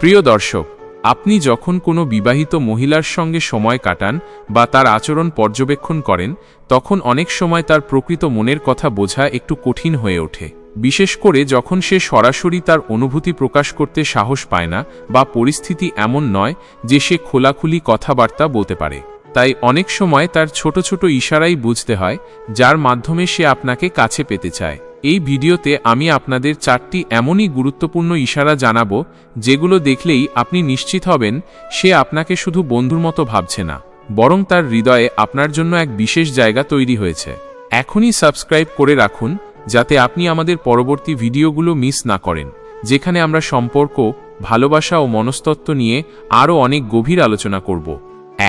প্রিয় দর্শক, আপনি যখন কোনো বিবাহিত মহিলার সঙ্গে সময় কাটান বা তার আচরণ পর্যবেক্ষণ করেন, তখন অনেক সময় তার প্রকৃত মনের কথা বোঝা একটু কঠিন হয়ে ওঠে। বিশেষ করে যখন সে সরাসরি তার অনুভূতি প্রকাশ করতে সাহস পায় না বা পরিস্থিতি এমন নয় যে সে খোলাখুলি কথাবার্তা বলতে পারে। তাই অনেক সময় তার ছোট ছোট ইশারাই বুঝতে হয়, যার মাধ্যমে সে আপনাকে কাছে পেতে চায়। এই ভিডিওতে আমি আপনাদের চারটি এমনই গুরুত্বপূর্ণ ইশারা জানাব, যেগুলো দেখলেই আপনি নিশ্চিত হবেন, সে আপনাকে শুধু বন্ধুর মতো ভাবছে না, বরং তার হৃদয়ে আপনার জন্য এক বিশেষ জায়গা তৈরি হয়েছে। এখনই সাবস্ক্রাইব করে রাখুন, যাতে আপনি আমাদের পরবর্তী ভিডিওগুলো মিস না করেন, যেখানে আমরা সম্পর্ক, ভালোবাসা ও মনস্তত্ত্ব নিয়ে আরও অনেক গভীর আলোচনা করব।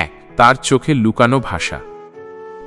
এক, তার চোখে লুকানো ভাষা।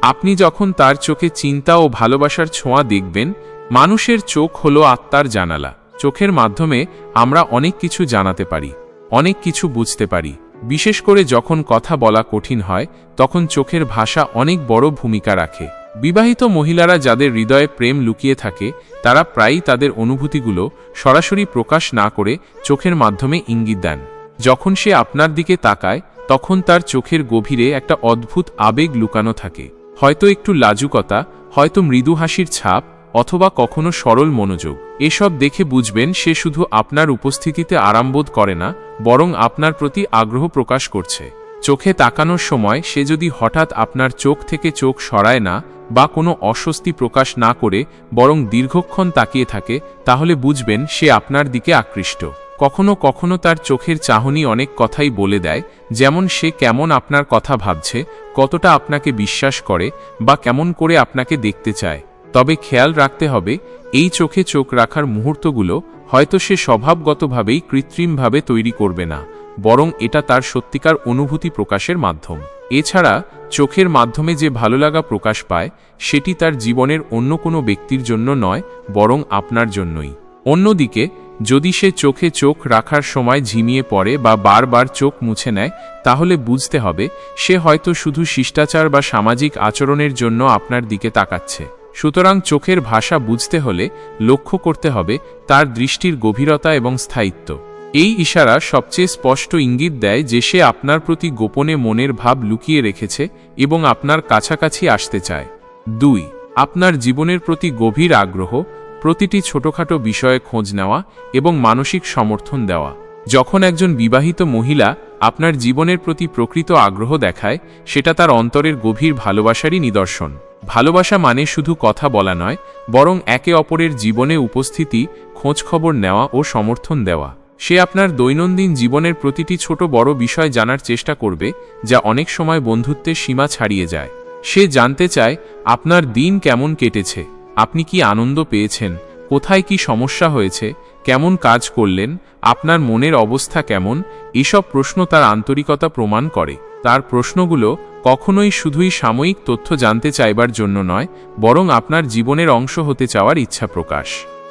আপনি যখন তার চোখে চিন্তা ও ভালোবাসার ছোঁয়া দেখবেন মানুষের চোখ হলো আত্মার জানালা। চোখের মাধ্যমে আমরা অনেক কিছু জানাতে পারি, অনেক কিছু বুঝতে পারি। বিশেষ করে যখন কথা বলা কঠিন হয়, তখন চোখের ভাষা অনেক বড় ভূমিকা রাখে। বিবাহিত মহিলারা যাদের হৃদয়ে প্রেম লুকিয়ে থাকে, তারা প্রায়ই তাদের অনুভূতিগুলো সরাসরি প্রকাশ না করে চোখের মাধ্যমে ইঙ্গিত দেন। যখন সে আপনার দিকে তাকায়, তখন তার চোখের গভীরে একটা অদ্ভুত আবেগ লুকানো থাকে। হয়তো একটু লাজুকতা, হয়তো মৃদু হাসির ছাপ অথবা কখনো সরল মনোযোগ। এসব দেখে বুঝবেন সে শুধু আপনার উপস্থিতিতে আরামবোধ করে না, বরং আপনার প্রতি আগ্রহ প্রকাশ করছে। চোখে তাকানোর সময় সে যদি হঠাৎ আপনার চোখ থেকে চোখ সরায় না, বা কোনো অস্বস্তি প্রকাশ না করে, বরং দীর্ঘক্ষণ তাকিয়ে থাকে, তাহলে বুঝবেন সে আপনার দিকে আকৃষ্ট। কখনো কখনো তার চোখের চাহনি অনেক কথাই বলে দেয়, যেমন সে কেমন আপনার কথা ভাবছে, কতটা আপনাকে বিশ্বাস করে, বা কেমন করে আপনাকে দেখতে চায়। তবে খেয়াল রাখতে হবে, এই চোখে চোখ রাখার মুহূর্তগুলো হয়তো সে স্বভাবগতভাবেই কৃত্রিমভাবে তৈরি করবে না, বরং এটা তার সত্যিকার অনুভূতি প্রকাশের মাধ্যম। এছাড়া, চোখের মাধ্যমে যে ভালোলাগা প্রকাশ পায়, সেটি তার জীবনের অন্য কোনো ব্যক্তির জন্য নয়, বরং আপনার জন্যই। অন্যদিকে, যদি সে চোখে চোখ রাখার সময় ঝিমিয়ে পড়ে বা বারবার চোখ মুছে নেয়, তাহলে বুঝতে হবে, সে হয়তো শুধু শিষ্টাচার বা সামাজিক আচরণের জন্য আপনার দিকে তাকাচ্ছে। সুতরাং চোখের ভাষা বুঝতে হলে লক্ষ্য করতে হবে তার দৃষ্টির গভীরতা এবং স্থায়িত্ব। এই ইশারা সবচেয়ে স্পষ্ট ইঙ্গিত দেয় যে সে আপনার প্রতি গোপনে মনের ভাব লুকিয়ে রেখেছে এবং আপনার কাছাকাছি আসতে চায়। দুই, আপনার জীবনের প্রতি গভীর আগ্রহ, প্রতিটি ছোটখাটো বিষয়ে খোঁজ নেওয়া এবং মানসিক সমর্থন দেওয়া। যখন একজন বিবাহিত মহিলা আপনার জীবনের প্রতি প্রকৃত আগ্রহ দেখায়, সেটা তার অন্তরের গভীর ভালোবাসারই নিদর্শন। ভালোবাসা মানে শুধু কথা বলা নয়, বরং একে অপরের জীবনে উপস্থিতি, খোঁজখবর নেওয়া ও সমর্থন দেওয়া। সে আপনার দৈনন্দিন জীবনের প্রতিটি ছোট বড় বিষয় জানার চেষ্টা করবে, যা অনেক সময় বন্ধুত্বের সীমা ছাড়িয়ে যায়। সে জানতে চায়, আপনার দিন কেমন কেটেছে? আপনি কি আনন্দ পেয়েছেন? কোথায় কি সমস্যা হয়েছে? কেমন কাজ করলেন, আপনার মনের অবস্থা কেমন, এসব প্রশ্ন তার আন্তরিকতা প্রমাণ করে। তার প্রশ্নগুলো কখনোই শুধুই সাময়িক তথ্য জানতে চাইবার জন্য নয়, বরং আপনার জীবনের অংশ হতে চাওয়ার ইচ্ছা প্রকাশ।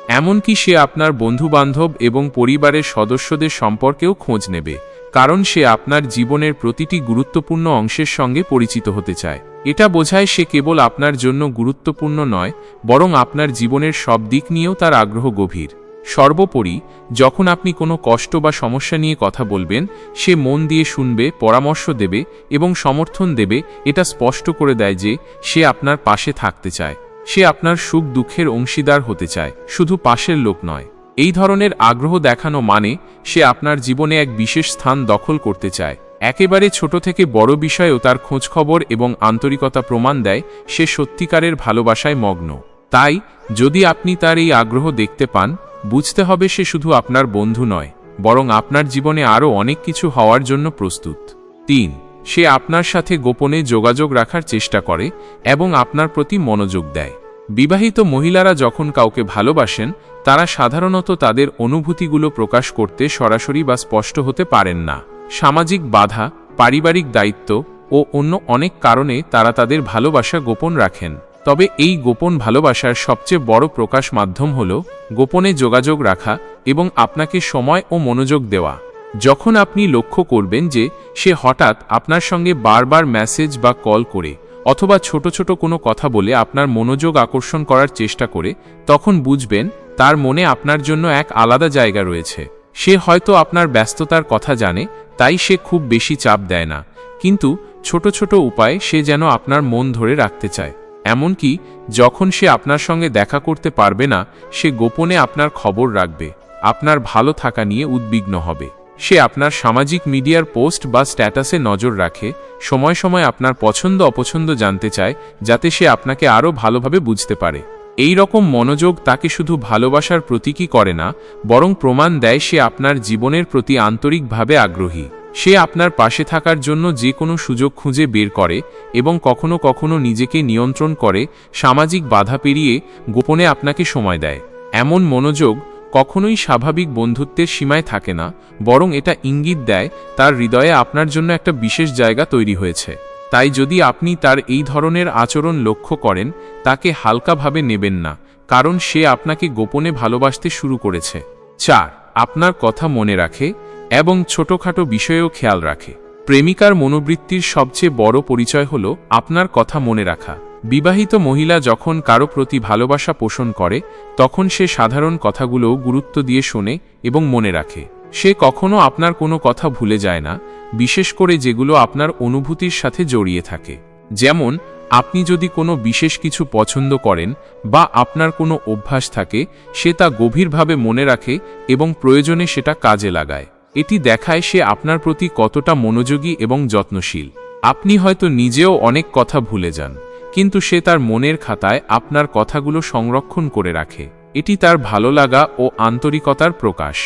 এমনকি সে আপনার বন্ধুবান্ধব এবং পরিবারের সদস্যদের সম্পর্কেও খোঁজ নেবে, কারণ সে আপনার জীবনের প্রতিটি গুরুত্বপূর্ণ অংশের সঙ্গে পরিচিত হতে চায়। এটা বোঝায় সে কেবল আপনার জন্য গুরুত্বপূর্ণ নয়, বরং আপনার জীবনের সব দিক নিয়েও তার আগ্রহ গভীর। সর্বোপরি, যখন আপনি কোনো কষ্ট বা সমস্যা নিয়ে কথা বলবেন, সে মন দিয়ে শুনবে, পরামর্শ দেবে এবং সমর্থন দেবে, এটা স্পষ্ট করে দেয় যে, সে আপনার পাশে থাকতে চায়। সে আপনার সুখ দুঃখের অংশীদার হতে চায়, শুধু পাশের লোক নয়। এই ধরনের আগ্রহ দেখানো মানে সে আপনার জীবনে এক বিশেষ স্থান দখল করতে চায়। একেবারে ছোট থেকে বড় বিষয়েও তার খোঁজখবর এবং আন্তরিকতা প্রমাণ দেয়, সে সত্যিকারের ভালোবাসায় মগ্ন। তাই, যদি আপনি তার এই আগ্রহ দেখতে পান বুঝতে হবে সে শুধু আপনার বন্ধু নয়, বরং আপনার জীবনে আরও অনেক কিছু হওয়ার জন্য প্রস্তুত। তিন, সে আপনার সাথে গোপনে যোগাযোগ রাখার চেষ্টা করে এবং আপনার প্রতি মনোযোগ দেয়। বিবাহিত মহিলারা যখন কাউকে ভালোবাসেন, তারা সাধারণত তাদের অনুভূতিগুলো প্রকাশ করতে সরাসরি বা স্পষ্ট হতে পারেন না। সামাজিক বাধা, পারিবারিক দায়িত্ব ও অন্য অনেক কারণে তারা তাদের ভালোবাসা গোপন রাখেন। তবে এই গোপন ভালোবাসার সবচেয়ে বড় প্রকাশ মাধ্যম হল গোপনে যোগাযোগ রাখা এবং আপনাকে সময় ও মনোযোগ দেওয়া। যখন আপনি লক্ষ্য করবেন যে সে হঠাৎ আপনার সঙ্গে বারবার মেসেজ বা কল করে অথবা ছোট ছোট কোনো কথা বলে আপনার মনোযোগ আকর্ষণ করার চেষ্টা করে, তখন বুঝবেন তার মনে আপনার জন্য এক আলাদা জায়গা রয়েছে। সে হয়তো আপনার ব্যস্ততার কথা জানে, তাই সে খুব বেশি চাপ দেয় না। কিন্তু ছোট ছোট উপায় সে যেন আপনার মন ধরে রাখতে চায়। এমনকি যখন সে আপনার সঙ্গে দেখা করতে পারবে না, সে গোপনে আপনার খবর রাখবে। আপনার ভালো থাকা নিয়ে উদ্বিগ্ন হবে। সে আপনার সামাজিক মিডিয়ার পোস্ট বা স্ট্যাটাসে নজর রাখে, সময় সময় আপনার পছন্দ অপছন্দ জানতে চায়, যাতে সে আপনাকে আরও ভালোভাবে বুঝতে পারে। এই রকম মনোযোগ তাকে শুধু ভালোবাসার প্রতীকী করে না, বরং প্রমাণ দেয় সে আপনার জীবনের প্রতি আন্তরিকভাবে আগ্রহী। সে আপনার পাশে থাকার জন্য যে কোনো সুযোগ খুঁজে বের করে এবং কখনো কখনো নিজেকে নিয়ন্ত্রণ করে সামাজিক বাধা পেরিয়ে গোপনে আপনাকে সময় দেয়। এমন মনোযোগ কখনোই স্বাভাবিক বন্ধুত্বের সীমায় থাকে না, বরং এটা ইঙ্গিত দেয় তার হৃদয়ে আপনার জন্য একটা বিশেষ জায়গা তৈরি হয়েছে। তাই যদি আপনি তার এই ধরনের আচরণ লক্ষ্য করেন, তাকে হালকাভাবে নেবেন না, কারণ সে আপনাকে গোপনে ভালোবাসতে শুরু করেছে। চার, আপনার কথা মনে রাখে এবং ছোটখাটো বিষয়েও খেয়াল রাখে। প্রেমিকার মনোবৃত্তির সবচেয়ে বড় পরিচয় হল আপনার কথা মনে রাখা। বিবাহিত মহিলা যখন কারও প্রতি ভালোবাসা পোষণ করে, তখন সে সাধারণ কথাগুলো গুরুত্ব দিয়ে শোনে এবং মনে রাখে। সে কখনো আপনার কোনো কথা ভুলে যায় না, বিশেষ করে যেগুলো আপনার অনুভূতির সাথে জড়িয়ে থাকে। যেমন, আপনি যদি কোনো বিশেষ কিছু পছন্দ করেন বা আপনার কোনো অভ্যাস থাকে, সে তা গভীরভাবে মনে রাখে এবং প্রয়োজনে সেটা কাজে লাগায়। এটি দেখায় সে আপনার প্রতি কতটা মনোযোগী এবং যত্নশীল। আপনি হয়তো নিজেও অনেক কথা ভুলে যান, কিন্তু সে তার মনের খাতায় আপনার কথাগুলো সংরক্ষণ করে রাখে। এটি তার ভালো লাগা ও আন্তরিকতার প্রকাশ।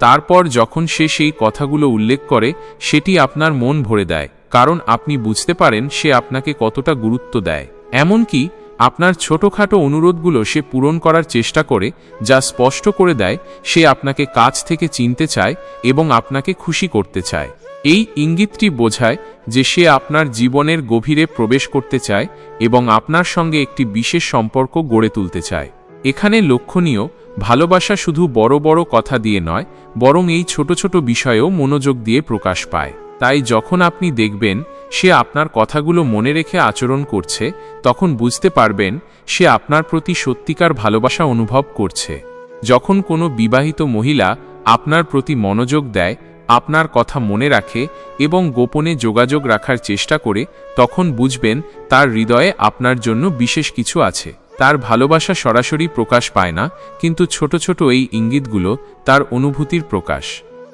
তারপর যখন সে সেই কথাগুলো উল্লেখ করে, সেটি আপনার মন ভরে দেয়, কারণ আপনি বুঝতে পারেন সে আপনাকে কতটা গুরুত্ব দেয়। এমনকি আপনার ছোটোখাটো অনুরোধগুলো সে পূরণ করার চেষ্টা করে, যা স্পষ্ট করে দেয়, সে আপনাকে কাছ থেকে চিনতে চায় এবং আপনাকে খুশি করতে চায়। এই ইঙ্গিতটি বোঝায় যে সে আপনার জীবনের গভীরে প্রবেশ করতে চায় এবং আপনার সঙ্গে একটি বিশেষ সম্পর্ক গড়ে তুলতে চায়। এখানে লক্ষণীয়, ভালোবাসা শুধু বড় বড় কথা দিয়ে নয়, বরং এই ছোট ছোট বিষয়েও মনোযোগ দিয়ে প্রকাশ পায়। তাই যখন আপনি দেখবেন সে আপনার কথাগুলো মনে রেখে আচরণ করছে, তখন বুঝতে পারবেন সে আপনার প্রতি সত্যিকার ভালোবাসা অনুভব করছে। যখন কোনো বিবাহিত মহিলা আপনার প্রতি মনোযোগ দেয়, আপনার কথা মনে রাখে এবং গোপনে যোগাযোগ রাখার চেষ্টা করে, তখন বুঝবেন তার হৃদয়ে আপনার জন্য বিশেষ কিছু আছে। তার ভালোবাসা সরাসরি প্রকাশ পায় না, কিন্তু ছোট ছোট এই ইঙ্গিতগুলো তার অনুভূতির প্রকাশ।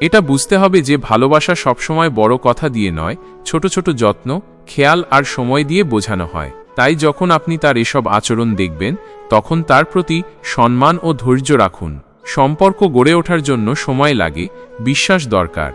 এটা বুঝতে হবে যে ভালোবাসা সবসময় বড় কথা দিয়ে নয়, ছোট ছোট যত্ন, খেয়াল আর সময় দিয়ে বোঝানো হয়। তাই যখন আপনি তার এসব আচরণ দেখবেন, তখন তার প্রতি সম্মান ও ধৈর্য রাখুন। সম্পর্ক গড়ে ওঠার জন্য সময় লাগে, বিশ্বাস দরকার।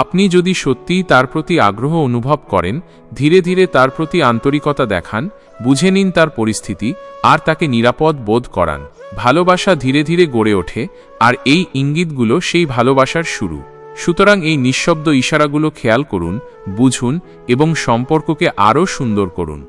আপনি যদি সত্যিই তার প্রতি আগ্রহ অনুভব করেন, ধীরে ধীরে তার প্রতি আন্তরিকতা দেখান, বুঝে নিন তার পরিস্থিতি, আর তাকে নিরাপদ বোধ করান। ভালোবাসা ধীরে ধীরে গড়ে ওঠে, আর এই ইঙ্গিতগুলো সেই ভালোবাসার শুরু। সুতরাং এই নিঃশব্দ ইশারাগুলো খেয়াল করুন, বুঝুন এবং সম্পর্ককে আরও সুন্দর করুন।